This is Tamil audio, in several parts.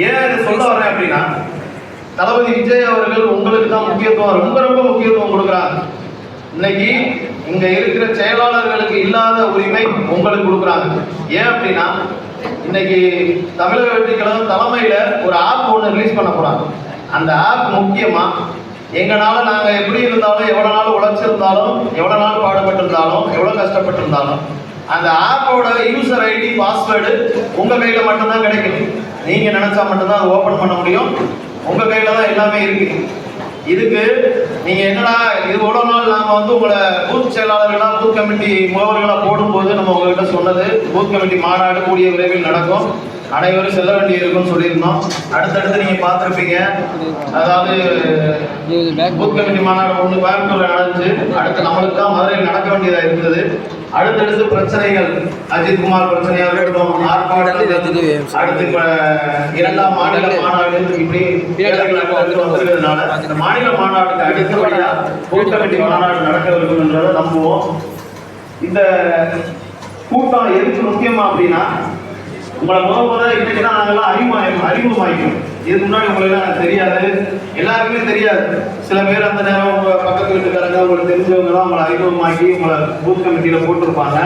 ஏன் இது சொல்ல வரேன் அப்படின்னா தளபதி விஜய் அவர்கள் உங்களுக்கு தான் முக்கியத்துவம் ரொம்ப ரொம்ப முக்கியத்துவம் கொடுக்குறாங்க இன்னைக்கு இங்க இருக்கிற செயலாளர்களுக்கு இல்லாத உரிமை உங்களுக்கு கொடுக்குறாங்க. ஏன் அப்படின்னா இன்னைக்கு தமிழக வெற்றி கழகம் தலைமையில ஒரு ஆப் ஒன்று ரிலீஸ் பண்ண போறாங்க. அந்த ஆப் முக்கியமா எங்களால நாங்க எப்படி இருந்தாலும் எவ்வளவு நாள் உழைச்சிருந்தாலும் எவ்வளவு நாள் பாடுபட்டிருந்தாலும் எவ்வளவு கஷ்டப்பட்டிருந்தாலும் அந்த ஆப்போட யூசர் ஐடி பாஸ்வேர்டு உங்க கையில மட்டும்தான் கிடைக்கும் நீங்க நினைச்சா மட்டும்தான் ஓப்பன் ஓபன் பண்ண முடியும். உங்க கையில தான் எல்லாமே இருக்கு. இதுக்கு நீங்க என்னடா இது இவ்வளவு நாள் நாம வந்து உங்களை பூத் செயலாளர்களா பூத் கமிட்டி முகவர்களா போடும்போது நம்ம உங்ககிட்ட சொன்னது பூத் கமிட்டி மாநாடு கூடிய விரைவில் நடக்கும். அனைவரும் செல்ல வேண்டி இருக்கும்னு சொல்லியிருந்தோம். அடுத்தடுத்து நீங்க பார்த்திருப்பீங்க. அதாவது பூத் கமிட்டி மாநாடு ஒன்று கோயம்புத்தூர்ல நடந்துச்சு. அடுத்து நம்மளுக்கு தான் மதுரையில் நடக்க வேண்டியதா இருந்தது. அடுத்தடுத்து பிரச்சனைகள் அஜித் குமார் பிரச்சனையா இருக்கட்டும் அடுத்து இப்ப இரண்டாம் மாநில மாநாடு இப்படி வந்திருக்கிறதுனால இந்த மாநில மாநாட்டுக்கு அடுத்தபடியா பூத் கமிட்டி மாநாடு நடக்க இருக்குன்றதை நம்புவோம். இந்த கூட்டம் எதுக்கு முக்கியமா அப்படின்னா உங்களை முத முத இன்னைக்கு தான் நாங்கெல்லாம் அறிமுகம் அறிமுகமாயிக்கும் இதுக்கு முன்னாடி உங்களுக்கு எல்லாம் தெரியாது. எல்லாருக்குமே தெரியாது. சில பேர் அந்த நேரம் உங்க பக்கத்து வீட்டுக்காரங்க உங்களுக்கு தெரிஞ்சவங்க தான் உங்களை அறிமுகமாக்கி உங்களை பூத் கமிட்டியில போட்டிருப்பாங்க.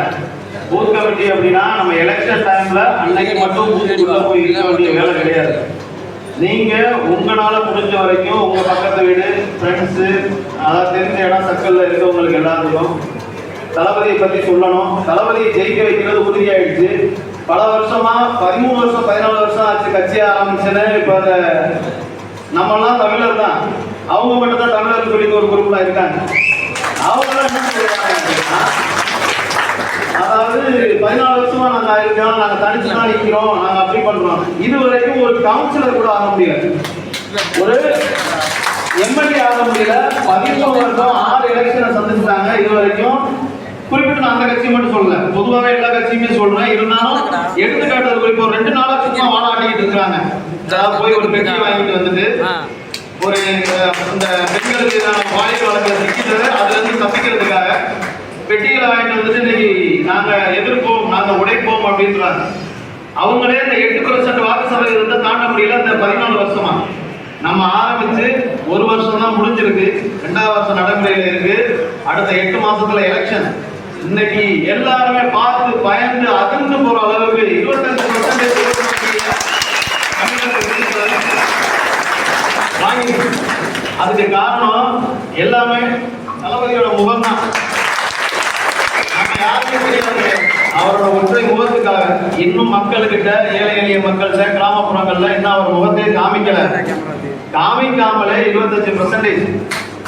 பூத் கமிட்டி அப்படின்னா நம்ம எலெக்ஷன் டைம்ல அன்னைக்கு மட்டும் பூத்துக்குள்ள போய் இருக்க வேண்டிய வேலை கிடையாது. நீங்க உங்களால முடிஞ்ச வரைக்கும் உங்க பக்கத்து வீடு ஃப்ரெண்ட்ஸ் அதாவது தெரிஞ்ச இடம் சர்க்கிள்ல இருக்கவங்களுக்கு எல்லாத்துக்கும் தளபதியை பத்தி சொல்லணும். தளபதியை ஜெயிக்க வைக்கிறது உறுதியாயிடுச்சு. பல வருஷமா பதிமூணு வருஷம் பதினாலு வருஷம் ஆச்சு கட்சி ஆரம்பிச்சுன்னு இப்போ அந்த நம்மலாம் தமிழர் தான். அவங்க மட்டும் தான் தமிழர் சொல்லி ஒரு குரூப்ல இருக்காங்க. அவங்களாம் என்ன அதாவது பதினாலு வருஷமா நாங்க இருக்கோம் நாங்க தனிச்சு தான் நிற்கிறோம் நாங்க அப்படி பண்றோம். இது வரைக்கும் ஒரு கவுன்சிலர் கூட ஆக முடியாது ஒரு எம்எல்ஏ ஆக முடியல. பதிமூணு வருஷம் ஆறு எலெக்ஷனை சந்திச்சிட்டாங்க. இது வரைக்கும் குறிப்பிட்டு நான் அந்த கட்சி மட்டும் சொல்லல. பொதுவாகவே எல்லா கட்சியுமே சொல்றேன். இருந்தாலும் எடுத்துக்காட்டுறது குறிப்பு ஒரு ரெண்டு நாளா சும்மா வாழாட்டிட்டு இருக்காங்க அதாவது போய் ஒரு பெட்டி வாங்கிட்டு வந்துட்டு ஒரு இந்த பெண்களுக்கு வாயில் வழக்கு சிக்கிட்டது அதுல இருந்து தப்பிக்கிறதுக்காக பெட்டிகளை வாங்கிட்டு வந்துட்டு இன்னைக்கு நாங்க எதிர்ப்போம் நாங்க உடைப்போம் அப்படின்றாங்க. அவங்களே இந்த எட்டு பர்சன்ட் வாக்கு சதவீதத்தை தாண்ட முடியல இந்த பதினாலு வருஷமா. நம்ம ஆரம்பிச்சு ஒரு வருஷம் தான் முடிஞ்சிருக்கு. ரெண்டாவது வருஷம் நடைமுறையில இருக்கு. அடுத்த எட்டு மாசத்துல எலெக்ஷன் இன்னைக்கு எல்லாருமே பார்த்து பயந்து அதிர்ந்து போற அளவுக்கு இருபத்தஞ்சு வாங்கி. அதுக்கு காரணம் எல்லாமே தளபதியோட முகம் தான் நம்ம தெரியாது அவரோட ஒற்றை முகத்துக்காக இன்னும் மக்கள்கிட்ட ஏழை எளிய மக்கள்கிட்ட கிராமப்புறங்கள்ல இன்னும் அவர் முகத்தை காமிக்கல. காமிக்காமலே இருபத்தஞ்சு பர்சன்டேஜ்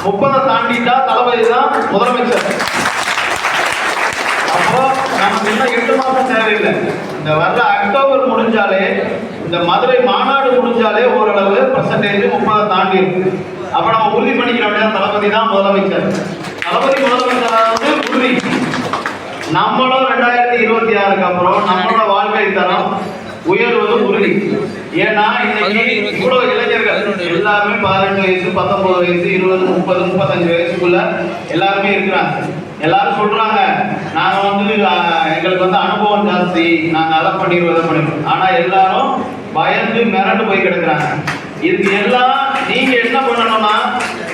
முப்பதை தாண்டிட்டா தளபதி தான் முதலமைச்சர். நமக்கு இன்னும் எட்டு மாசம் தேவையில்லை இந்த வர்ற அக்டோபர் முடிஞ்சாலே இந்த மதுரை மாநாடு முடிஞ்சாலே ஓரளவு பர்சன்டேஜ் முப்பதை தாண்டி இருக்கு. அப்ப நம்ம உறுதி பண்ணிக்கிற வேண்டிய தளபதி தான் முதலமைச்சர். தளபதி முதலமைச்சராவது உறுதி. நம்மளும் ரெண்டாயிரத்தி இருபத்தி ஆறுக்கு அப்புறம் நம்மளோட வாழ்க்கை தரம் உயர்வது உறுதி. ஏன்னா இன்னைக்கு இவ்வளவு இளைஞர்கள் எல்லாருமே பதினெட்டு வயசு பத்தொன்பது வயசு இருபது முப்பது முப்பத்தஞ்சு வயசுக்குள்ள எல்லாருமே இருக்கிறாங்க. எல்லாரும் சொல்றாங்க. நாங்க வந்து எங்களுக்கு வந்து அனுபவம் ஜாஸ்தி. நாங்க அதை பண்ணிடுவோம் இதை பண்ணிடுவோம் ஆனா எல்லாரும் பயந்து மிரண்டு போய் கிடக்குறாங்க. இதுக்கு எல்லாம் நீங்க என்ன பண்ணணும்னா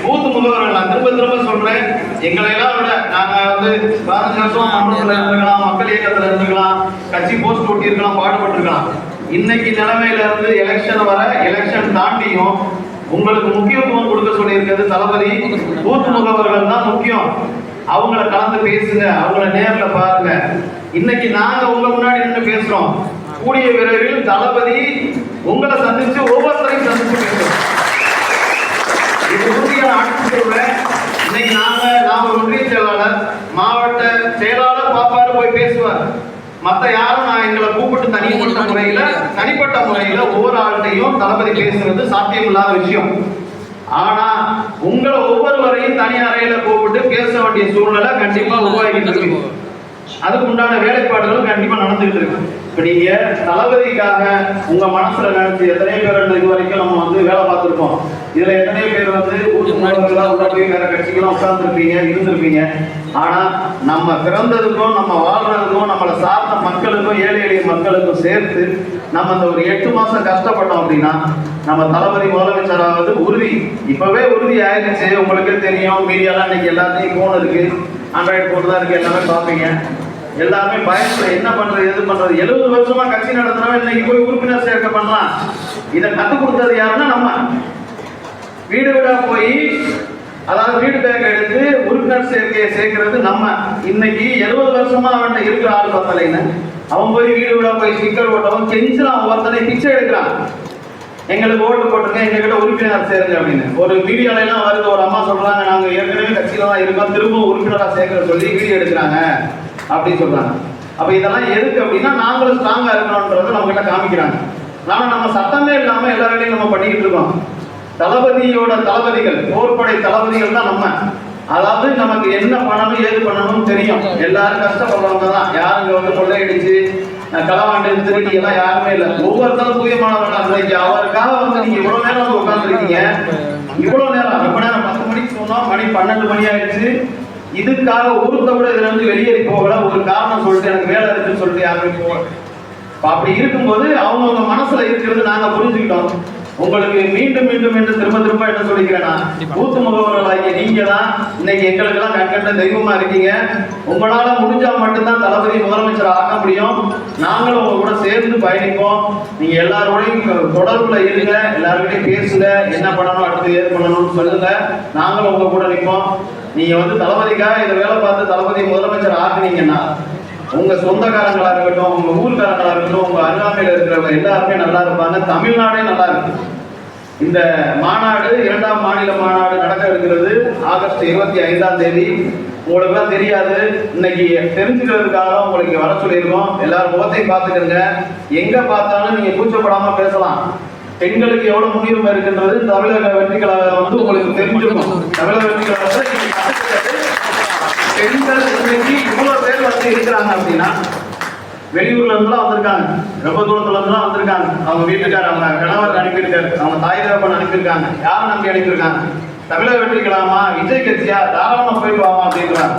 பூத்து முகவர்கள் நான் திரும்ப திரும்ப சொல்றேன். எங்களை எல்லாம் விட நாங்க வந்து பதினஞ்சு வருஷம் மன்றத்துல இருந்துக்கலாம் மக்கள் இயக்கத்துல இருந்துக்கலாம் கட்சி போஸ்ட் ஒட்டியிருக்கலாம் பாடுபட்டிருக்கலாம். இன்னைக்கு நிலைமையில இருந்து எலெக்ஷன் வர எலெக்ஷன் தாண்டியும் உங்களுக்கு முக்கியத்துவம் கொடுக்க சொல்லியிருக்கிறது தளபதி. பூத் முகவர்கள் தான் முக்கியம். அவங்கள கலந்து பேசுங்க அவங்கள நேர்ல பாருங்க. இன்னைக்கு நாங்க உங்க முன்னாடி நின்று பேசுறோம். கூடிய விரைவில் தளபதி உங்களை சந்திச்சு ஒவ்வொருத்தரையும் சந்திச்சு பேசுறோம் இது உறுதியான ஆட்சி சொல்றேன் இன்னைக்கு நாங்க நான் ஒரு ஒன்றிய செயலாளர் மாவட்ட செயலாளர் பாப்பாரு போய் பேசுவார். மத்த யாரும் நான் எங்களை கூப்பிட்டு தனிப்பட்ட முறையில தனிப்பட்ட முறையில ஒவ்வொரு ஆள்கிட்டையும் தளபதி பேசுறது சாத்தியமில்லாத விஷயம். ஆனா உங்களை ஒவ்வொருவரையும் தனி அறையில கூப்பிட்டு பேச வேண்டிய சூழ்நிலை கண்டிப்பா உருவாகிட்டு இருக்கு. அதுக்கு உண்டான வேலைப்பாடுகளும் கண்டிப்பா நடந்துகிட்டு இருக்கு. இப்ப நீங்க தளபதிக்காக உங்க மனசுல நினைச்சு எத்தனை பேர் இது வரைக்கும் நம்ம வந்து வேலை பார்த்துருக்கோம்? இதுல எத்தனை பேர் வந்து ஊட்டுமுகர்களா உள்ள வேற கட்சிக்கெல்லாம் உட்கார்ந்துருப்பீங்க இருந்திருப்பீங்க. ஆனா நம்ம பிறந்ததுக்கும் நம்ம வாழ்றதுக்கும் நம்மளை சார்ந்த மக்களுக்கும் ஏழை எளிய மக்களுக்கும் சேர்த்து நம்ம இந்த ஒரு எட்டு மாசம் கஷ்டப்பட்டோம் அப்படின்னா நம்ம தளபதி முதலமைச்சராவது உறுதி. இப்பவே உறுதி ஆயிருச்சு உங்களுக்கே தெரியும். மீடியாலாம் இன்னைக்கு எல்லாத்தையும் போன் இருக்கு. ஆண்ட்ராய்டு போன் தான் இருக்கு. எல்லாமே பார்ப்பீங்க. எல்லாருமே பயத்துல என்ன பண்றது எது பண்றது? எழுபது வருஷமா கட்சி நடத்துறவன் இன்னைக்கு போய் உறுப்பினர் சேர்க்க பண்ணலாம். இதை கற்றுக் கொடுத்தது யாருன்னா நம்ம. வீடு வீடா போய் அதாவது வீடு பேக் எடுத்து உறுப்பினர் சேர்க்கையை சேர்க்கிறது நம்ம. இன்னைக்கு எழுபது வருஷமா அவன்கிட்ட இருக்கிற ஆள் பத்தலைன்னு அவன் போய் வீடு வீடா போய் ஸ்டிக்கர் ஓட்டவன் கெஞ்சிலாம் ஒவ்வொருத்தனை பிச்சை எடுக்கிறான். எங்களுக்கு ஓட்டு போட்டுருங்க எங்ககிட்ட உறுப்பினர் சேருங்க அப்படின்னு. ஒரு வீடியோல எல்லாம் வருது ஒரு அம்மா சொல்றாங்க நாங்க ஏற்கனவே கட்சியில தான் இருக்கோம் திரும்ப உறுப்பினரா சேர்க்கிற சொல்லி வீடியோ எடுக்கிறாங்க. அப்படின்னு சொல்றாங்க. அப்ப இதெல்லாம் எதுக்கு அப்படின்னா நாங்களும் ஸ்ட்ராங்கா இருக்கணும்ன்றத நம்ம கிட்ட காமிக்கிறாங்க. ஆனா நம்ம சத்தமே இல்லாம எல்லா வேலையும் நம்ம பண்ணிக்கிட்டு இருக்கோம். தளபதியோட தளபதிகள் போர்படை தளபதிகள் தான் நம்ம. அதாவது நமக்கு என்ன பண்ணணும் ஏது பண்ணணும் தெரியும். எல்லாரும் கஷ்டப்படுறவங்க தான். யாருங்க வந்து கொள்ளையடிச்சு களவாண்டு திருடி எல்லாம் யாருமே இல்லை. ஒவ்வொருத்தரும் தூயமானவர்கள் அன்றைக்கு அவருக்காக வந்து நீங்க இவ்வளவு நேரம் வந்து உட்கார்ந்துருக்கீங்க. இவ்வளவு நேரம் ரொம்ப நேரம் பத்து மணிக்கு சொன்னோம் மணி பன்னெண்டு மணி ஆயிடுச்சு. இதுக்காக ஒருத்த கூட இதுல இருந்து வெளியேறி போகல. ஒரு காரணம் சொல்லிட்டு எனக்கு வேலை இருக்குன்னு சொல்லிட்டு யாருமே போகல. அப்ப அப்படி இருக்கும்போது அவங்கவுங்க மனசுல இருக்கிறது நாங்க புரிஞ்சுக்கிட்டோம். உங்களுக்கு மீண்டும் மீண்டும் என்று திரும்ப திரும்ப என்ன சொல்லிக்கிறேன்னா ஊத்து முகவர்களாகிய நீங்க தான் இன்னைக்கு எங்களுக்கு எல்லாம் கண்கண்ட தெய்வமா இருக்கீங்க. உங்களால முடிஞ்சா மட்டும்தான் தளபதி முதலமைச்சர் ஆக்க முடியும். நாங்களும் உங்க கூட சேர்ந்து பயணிப்போம். நீங்க எல்லாரோடையும் தொடர்புல இருங்க. எல்லாருக்கிட்டையும் பேசுங்க. என்ன பண்ணணும் அடுத்து ஏது பண்ணணும்னு சொல்லுங்க. நாங்களும் உங்க கூட நிற்போம் நீங்க வந்து தளபதிக்காக இதை வேலை பார்த்து தளபதி முதலமைச்சர் ஆக்குனீங்கன்னா உங்க சொந்தக்காரங்களா இருக்கட்டும் உங்க ஊர்க்காரங்களா இருக்கட்டும் உங்க அருகாமையில இருக்கிறவங்க எல்லாருமே நல்லா இருப்பாங்க. தமிழ்நாடே நல்லா இருக்கு. இந்த மாநாடு இரண்டாம் மாநில மாநாடு நடக்க இருக்கிறது ஆகஸ்ட் இருபத்தி ஐந்தாம் தேதி. உங்களுக்குலாம் தெரியாது. இன்னைக்கு தெரிஞ்சுக்கிறதுக்காக உங்களுக்கு வர சொல்லியிருக்கோம். எல்லாரும் முகத்தையும் பார்த்துக்கிறங்க எங்க பார்த்தாலும் நீங்க கூச்சப்படாம பேசலாம். பெண்களுக்கு எவ்வளவு முன்னுரிமை இருக்கின்றது? தமிழக வெற்றி கழகம் வந்து உங்களுக்கு தெரிஞ்சிருக்கும் தமிழக வெற்றி கழகத்தை பெண்கள் இன்னைக்கு இவ்வளவு பேர் வந்து இருக்கிறாங்க அப்படின்னா வெளியூர்ல இருந்துலாம் வந்திருக்காங்க. ரொம்ப தூரத்துல இருந்துலாம் வந்திருக்காங்க. அவங்க வீட்டுக்கார அவங்க கணவர் அனுப்பியிருக்காரு. அவங்க தாய் தகப்பன் அனுப்பியிருக்காங்க. யாரை நம்பி அனுப்பியிருக்காங்க? தமிழக வெற்றிக்கலாமா விஜய் கட்சியா? தாராளமா போயிட்டு வாமா அப்படின்றாங்க.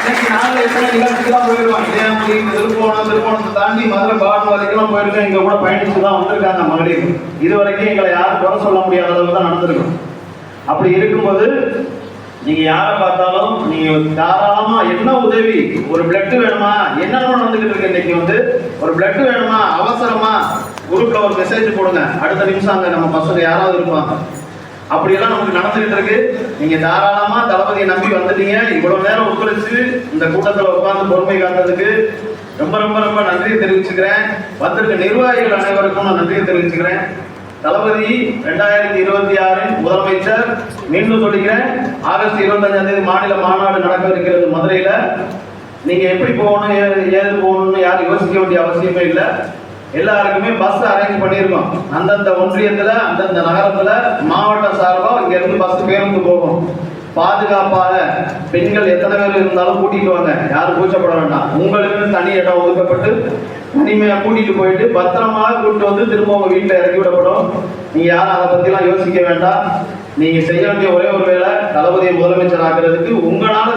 இன்னைக்கு நாங்க எத்தனை நிகழ்ச்சிக்கெல்லாம் போயிருக்கோம்? திருப்போணம் திருப்போணம் மாவட்டம் தாண்டி மதுரை பாடம் வரைக்கும் போயிருக்கோம் இங்க கூட பயணிச்சு தான் வந்திருக்காங்க மகளிர். இது வரைக்கும் எங்களை யாரும் குறை சொல்ல முடியாத அளவு தான் நடந்திருக்கும். அப்படி இருக்கும்போது நீங்க யாரை பார்த்தாலும் நீங்க தாராளமா என்ன உதவி ஒரு பிளட் வேணுமா? என்னென்ன நடந்துகிட்டு இருக்கு இன்னைக்கு வந்து? ஒரு பிளட் வேணுமா? அவசரமா குரூப்ல ஒரு மெசேஜ் போடுங்க. அடுத்த நிமிஷம் அங்க நம்ம பசங்க யாராவது இருப்பாங்க. அப்படியெல்லாம் நமக்கு நடந்துகிட்டு இருக்கு. நீங்க தாராளமா தளபதியை நம்பி வந்துட்டீங்க. இவ்வளவு நேரம் ஒத்துழைச்சு இந்த கூட்டத்துல உட்கார்ந்து பொறுமை காத்ததுக்கு ரொம்ப ரொம்ப ரொம்ப நன்றியை தெரிவிச்சுக்கிறேன். வந்திருக்க நிர்வாகிகள் அனைவருக்கும் நான் நன்றியை தெரிவிச்சுக்கிறேன். தளபதி ரெண்டாயிரத்தி இருபத்தி ஆறின் முதலமைச்சர் மீண்டும் சொல்லிக்கிறேன் ஆகஸ்ட் இருபத்தஞ்சாம் தேதி மாநில மாநாடு நடக்க இருக்கிறது மதுரையில. நீங்க எப்படி போகணும் ஏது ஏது போகணும்னு யாரும் யோசிக்க வேண்டிய அவசியமே இல்லை. எல்லாருக்குமே பஸ் அரேஞ்ச் பண்ணியிருக்கோம். அந்தந்த ஒன்றியத்துல அந்தந்த நகரத்துல மாவட்ட சார்பாக இங்க இருந்து பஸ் பேருந்து போகும். பாதுகாப்பாக பெண்கள் எத்தனை பேர் இருந்தாலும் கூட்டிட்டு வாங்க. யாரும் கூச்சப்பட வேண்டாம். உங்களுக்கு தனி இடம் ஒதுக்கப்பட்டு தனிமையா கூட்டிட்டு போயிட்டு பத்திரமா கூட்டு வந்து திரும்ப உங்க வீட்டில் இறக்கி விடப்படும். நீங்க யாரும் அதை பத்திலாம் யோசிக்க வேண்டாம். நீங்க செய்ய வேண்டிய ஒரே ஒரு வேலை தளபதியை முதலமைச்சர் ஆக்குறதுக்கு உங்களால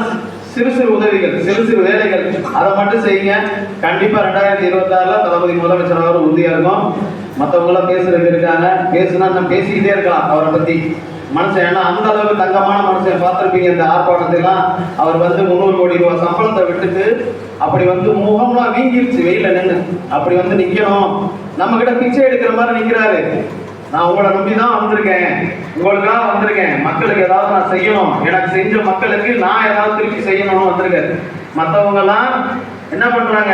சிறு சிறு உதவிகள் சிறு சிறு வேலைகள். அதை மட்டும் செய்யுங்க. கண்டிப்பா ரெண்டாயிரத்தி இருபத்தி ஆறுல தளபதி முதலமைச்சராக அவர் உறுதியா இருக்கும். மற்றவங்களாம் எல்லாம் இருக்காங்க. பேசுனா நம்ம பேசிக்கிட்டே இருக்கலாம் அவரை பத்தி. மனுஷன் ஏன்னா அந்த அளவுக்கு தங்கமான மனுஷன் பார்த்திருப்பீங்க இந்த ஆர்ப்பாட்டத்தெல்லாம் அவர் வந்து முந்நூறு கோடி ரூபாய் சம்பளத்தை விட்டுட்டு அப்படி வந்து முகம்லாம் வீங்கிருச்சு வெயில நின்று அப்படி வந்து நிக்கணும். நம்ம கிட்ட பிச்சை எடுக்கிற மாதிரி நிக்கிறாரு. நான் உங்களை நம்பி தான் வந்திருக்கேன். உங்களுக்காக வந்திருக்கேன். மக்களுக்கு ஏதாவது நான் செய்யணும். எனக்கு செஞ்ச மக்களுக்கு நான் ஏதாவது திருப்பி செய்யணும்னு வந்திருக்கேன் மற்றவங்க எல்லாம் என்ன பண்றாங்க?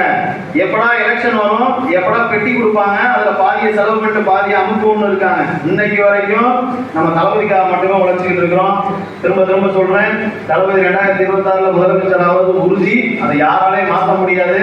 எப்படா எலெக்ஷன் வரும் எப்படா பெட்டி கொடுப்பாங்க அதுல பாதியை செலவு பண்ணிட்டு பாதியை அமுக்கும்னு இருக்காங்க. இன்னைக்கு வரைக்கும் நம்ம தளபதிக்காக மட்டுமே உழைச்சிக்கிட்டு இருக்கிறோம். திரும்ப திரும்ப சொல்றேன் தளபதி ரெண்டாயிரத்தி இருபத்தி ஆறுல முதலமைச்சர் ஆவது உறுதி அதை யாராலையும் மாற்ற முடியாது.